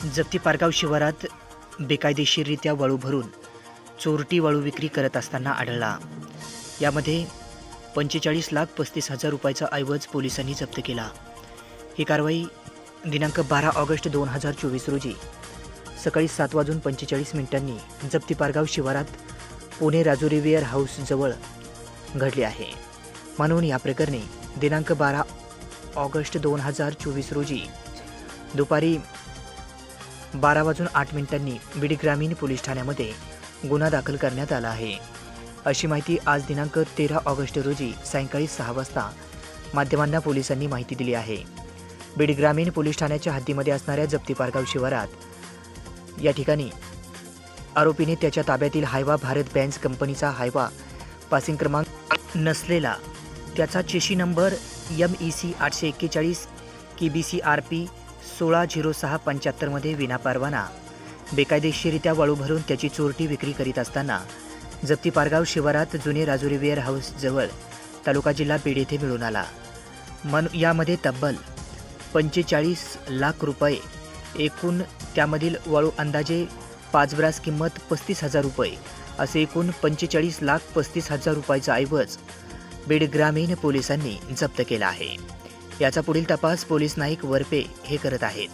जप्ती पारगाव शिवारात बेकायदेशीररित्या वाळू भरून चोरटी वाळू विक्री करत असताना आढळला. यामध्ये पंचेचाळीस लाख पस्तीस हजार रुपयाचा ऐवज पोलिसांनी जप्त केला. ही कारवाई दिनांक बारा ऑगस्ट दोन हजार चोवीस रोजी सकाळी सात वाजून पंचेचाळीस मिनिटांनी जप्ती पारगाव शिवारात पुणे राजुरी वेअर हाऊसजवळ घडली आहे. म्हणून या प्रकरणी दिनांक बारा ऑगस्ट दोन हजार चोवीस रोजी दुपारी बारा वाजून आठ मिनिटांनी बीड ग्रामीण पोलीस ठाण्यामध्ये गुन्हा दाखल करण्यात आला आहे. अशी माहिती आज दिनांक तेरा ऑगस्ट रोजी सायंकाळी सहा वाजता माध्यमांना पोलिसांनी माहिती दिली आहे. बीड ग्रामीण पोलीस ठाण्याच्या हद्दीमध्ये असणाऱ्या जप्ती पारगाव शिवारात या ठिकाणी आरोपीने त्याच्या ताब्यातील हायवा भारत बँस कंपनीचा हायवा पासिंग क्रमांक नसलेला त्याचा chassis number M E C आठशे एक्केचाळीस K B C R P सोळा झिरो सहा पंच्याहत्तरमध्ये विनापरवाना बेकायदेशीरित्या वाळू भरून त्याची चोरटी विक्री करीत असताना जप्ती पारगाव शिवारात जुने राजुरी वेअर हाऊसजवळ तालुका जिल्हा बीड येथे मिळून आला. मन यामध्ये तब्बल पंचेचाळीस लाख रुपये एकूण त्यामधील वाळू अंदाजे पाच ब्रास किंमत पस्तीस हजार रुपये असे एकूण पंचेचाळीस लाख पस्तीस हजार रुपयाचा ऐवज बीड ग्रामीण पोलिसांनी जप्त केला आहे. याचा पुढील तपास पोलीस नाईक वरपे हे करत आहेत.